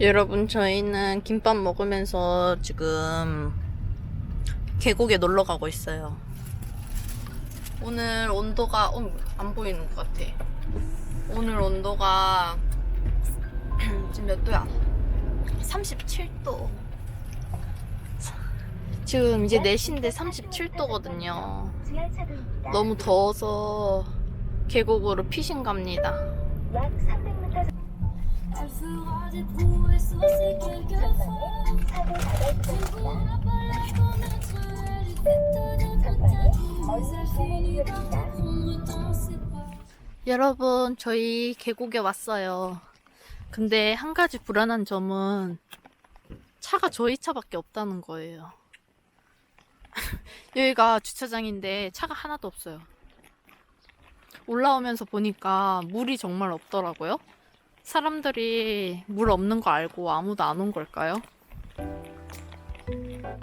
여러분, 저희는 김밥 먹으면서 지금 계곡에 놀러 가고 있어요. 오늘 온도가, 어, 안 보이는 것 같아. 오늘 온도가 지금 몇 도야? 37도. 지금 이제 4시인데 37도거든요. 너무 더워서 계곡으로 피신 갑니다. 여러분, 저희 계곡에 왔어요. 근데 한 가지 불안한 점은 차가 저희 차밖에 없다는 거예요. 여기가 주차장인데 차가 하나도 없어요. 올라오면서 보니까 물이 정말 없더라고요. 사람들이 물 없는 거 알고 아무도 안 온 걸까요?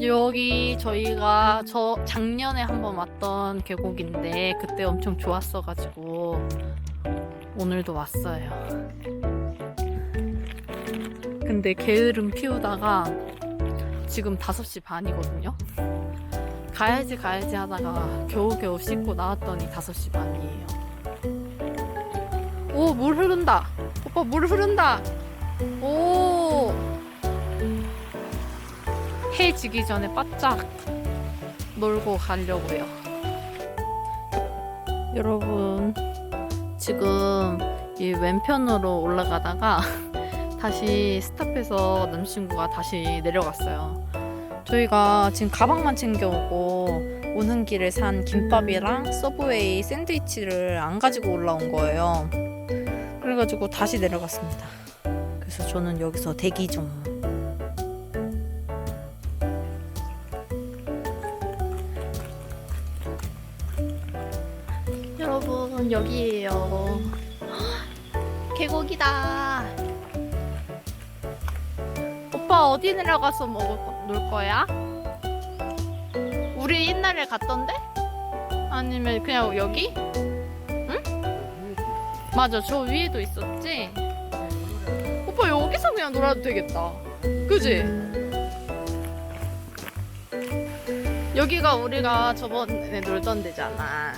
여기 저희가 저 작년에 한번 왔던 계곡인데 그때 엄청 좋았어가지고 오늘도 왔어요. 근데 게으름 피우다가 지금 5시 반이거든요. 가야지 가야지 하다가 겨우겨우 씻고 나왔더니 5시 반이에요. 오, 물 흐른다. 오빠 물 흐른다. 오. 해 지기 전에 바짝 놀고 가려고요. 여러분, 지금 이 왼편으로 올라가다가 다시 스탑해서 남자친구가 다시 내려갔어요. 저희가 지금 가방만 챙겨오고 오는 길에 산 김밥이랑 서브웨이 샌드위치를 안 가지고 올라온 거예요. 그래가지고 다시 내려갔습니다. 그래서 저는 여기서 대기 중. 여러분 여기에요. 계곡이다. 오빠 어디 내려가서 먹을 거, 놀 거야? 우리 옛날에 갔던데? 아니면 그냥 여기? 응? 맞아 저 위에도 있었지. 오빠 여기서 그냥 놀아도 되겠다. 그지? 여기가 우리가 저번에 놀던 데잖아.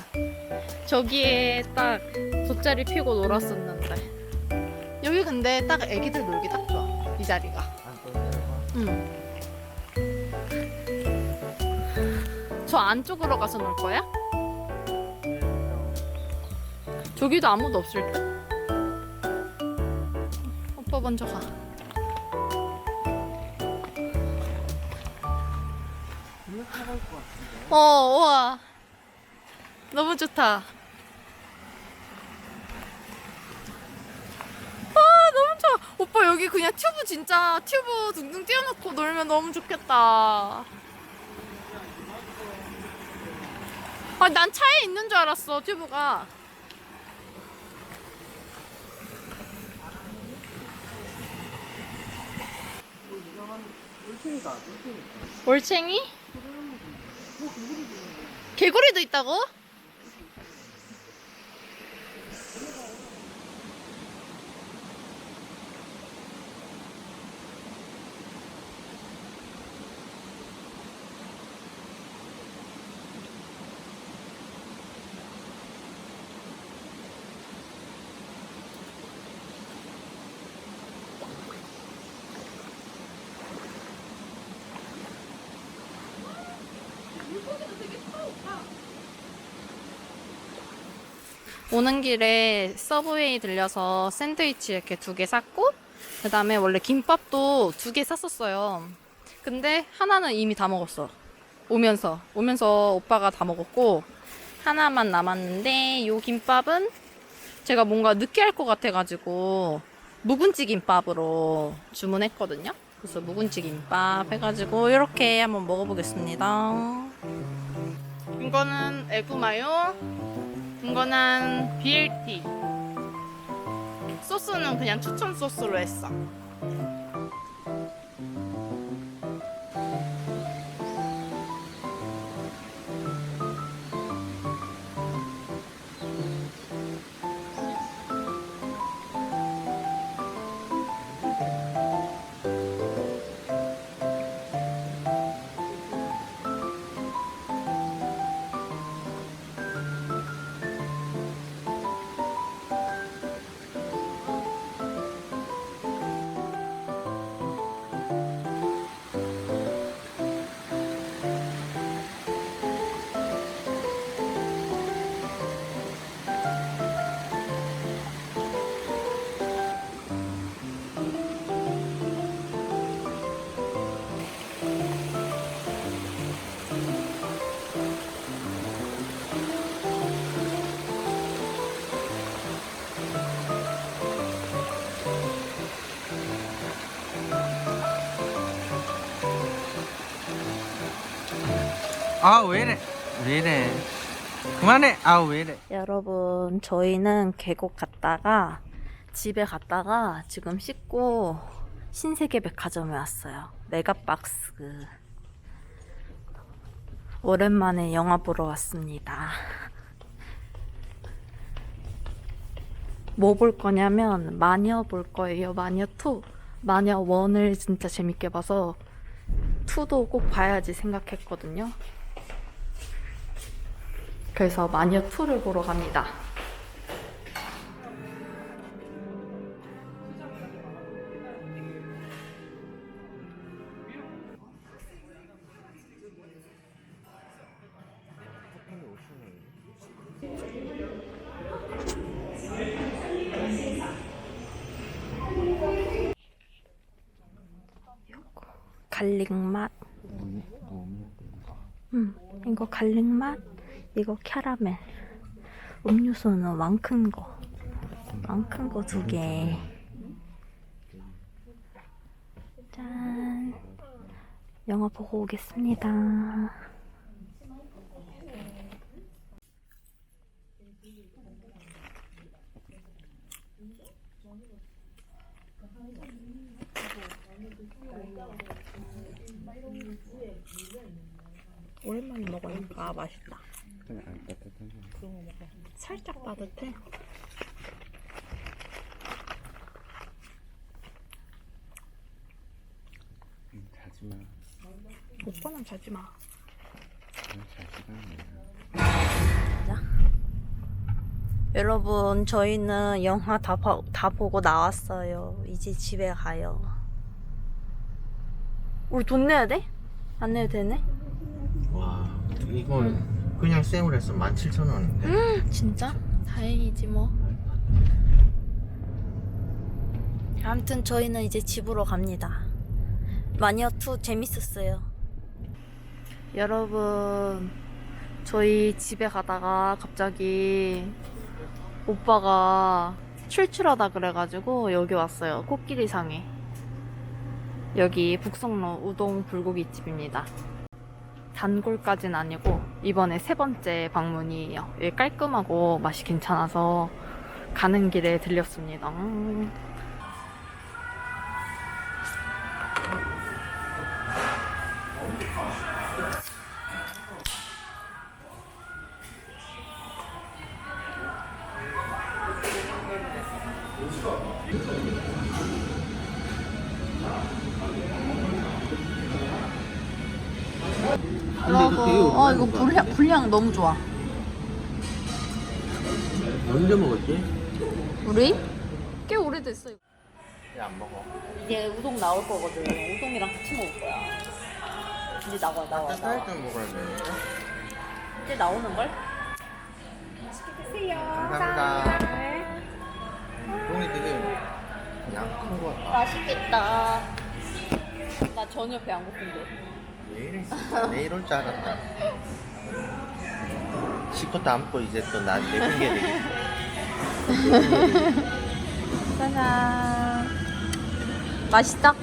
저기에 딱 돗자리 피고 놀았었는데 여기 근데 딱 애기들 놀기 딱 좋아 이 자리가 응. 저 안쪽으로 가서 놀 거야? 저기도 아무도 없을 듯? 오빠 먼저 가 어, 우와. 너무 좋다. 아, 너무 좋아. 오빠 여기 그냥 튜브 진짜 튜브 둥둥 띄워놓고 놀면 너무 좋겠다. 아, 난 차에 있는 줄 알았어, 튜브가. 올챙이? 개구리도 있다고? 오는 길에 서브웨이 들려서 샌드위치 이렇게 두 개 샀고, 그 다음에 원래 김밥도 두 개 샀었어요. 근데 하나는 이미 다 먹었어. 오면서. 오면서 오빠가 다 먹었고, 하나만 남았는데, 요 김밥은 제가 뭔가 느끼할 것 같아가지고, 묵은지 김밥으로 주문했거든요. 그래서 묵은지 김밥 해가지고, 이렇게 한번 먹어보겠습니다. 이거는 에그마요. 이거는 BLT. 소스는 그냥 추천 소스로 했어. 아 왜이래 왜이래 그만해 아 왜이래 여러분, 저희는 계곡 갔다가 집에 갔다가 지금 씻고 신세계 백화점에 왔어요. 메가박스. 오랜만에 영화 보러 왔습니다. 뭐 볼 거냐면 마녀 볼 거예요. 마녀 2. 마녀 1을 진짜 재밌게 봐서 2도 꼭 봐야지 생각했거든요. 그래서 마녀 2를 보러 갑니다. 요거 갈릭 맛. 음, 이거 갈릭 맛. 이거 캐러멜. 음료수는 왕 큰 거. 왕 큰 거 두 개. 짠. 영화 보고 오겠습니다. 오랜만에 먹으니까 맛있다. 살짝 따뜻해. 자지 마 오빠는 자지 마. 자지마 여러분, 저희는 영화 다, 봐- 다 보고 나왔어요. 이제 집에 가요. 우리 돈 내야 돼? 안 내도 되네? 와 이건 그냥 생으로 해서 17,000원인데 진짜? 다행이지 뭐. 아무튼 저희는 이제 집으로 갑니다. 마니어2 재밌었어요. 여러분, 저희 집에 가다가 갑자기 오빠가 출출하다 그래가지고 여기 왔어요. 코끼리상에. 여기 북성로 우동 불고기 집입니다. 단골까진 아니고 이번에 세 번째 방문이에요. 여기 깔끔하고 맛이 괜찮아서 가는 길에 들렸습니다. 음. 어 이거 불향 불향 너무 좋아. 언제 먹었지? 우리 꽤 오래됐어. 얘안 먹어 이제 우동 나올 거거든. 우동이랑 같이 먹을 거야. 이제 나와 나와 나와. 때 먹어야 되는데 이제 나오는 걸? 감사합니다 똥이 되게 약한 거 같다 맛있겠다. 나 전혀 배 안 고픈데. 왜 이래 진짜 내일 올줄 알았다 시컷도 안고 이제 또나 내핑게 되겠어 짜잔. 맛있다.